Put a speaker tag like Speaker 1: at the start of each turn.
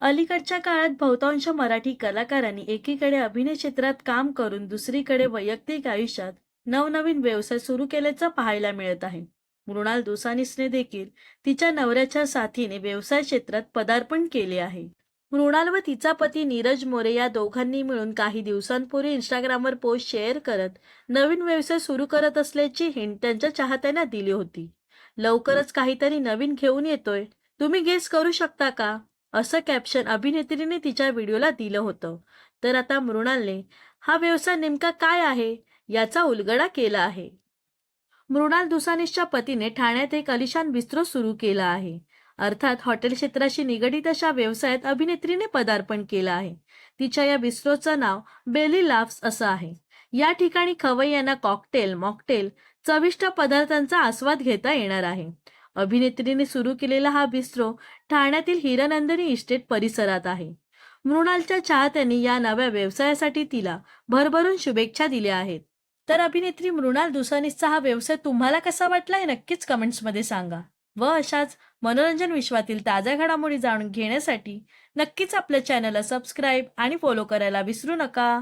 Speaker 1: अलीकडच्या काळात बहुतांश मराठी कलाकारांनी एकीकडे अभिनय क्षेत्रात काम करून दुसरीकडे वैयक्तिक आयुष्यात नवनवीन व्यवसाय सुरू केल्याचं पाहायला मिळत आहे. मृणाल दुसानीसने देखील तिच्या नवऱ्याच्या साथीने व्यवसाय क्षेत्रात पदार्पण केले आहे. मृणाल व तिचा पती नीरज मोरे या दोघांनी मिळून काही दिवसांपूर्वी इंस्टाग्रामवर पोस्ट शेअर करत नवीन व्यवसाय सुरू करत असल्याची हिंट त्यांच्या चाहत्यांना दिली होती. लवकरच काहीतरी नवीन घेऊन येतोय. तुम्ही गेस करू शकता का? असं कॅप्शन अभिनेत्रीने तिच्या व्हिडिओला दिलं होतं. तर आता मृणालने हा व्यवसाय नेमका काय आहे? याचा उलगडा केला आहे. मृणाल दुसानीसच्या पतीने ठाण्यात एक अलिशान बिस्त्रो सुरू केला आहे. अर्थात हॉटेल क्षेत्राशी निगडीत अशा व्यवसायात अभिनेत्रीने पदार्पण केलं आहे. तिच्या या बिस्ट्रोचं नाव बेली लाफ्स असं आहे. या ठिकाणी खवय्यांना कॉकटेल मॉकटेल चविष्ट पदार्थांचा आस्वाद घेता येणार आहे. अभिनेत्रीने सुरू केलेला हा बिस्ट्रो ठाण्यातील हिरानंदिनी इस्टेट परिसरात आहे. मृणालच्या चाहत्यांनी या नव्या व्यवसायासाठी तिला भरभरून शुभेच्छा दिल्या आहेत. तर अभिनेत्री मृणाल दुसानीसचा हा व्यवसाय तुम्हाला कसा वाटला हे नक्कीच कमेंट्समध्ये सांगा. व अशाच मनोरंजन विश्वातील ताज्या घडामोडी जाणून घेण्यासाठी नक्कीच आपल्या चॅनलला सबस्क्राईब आणि फॉलो करायला विसरू नका.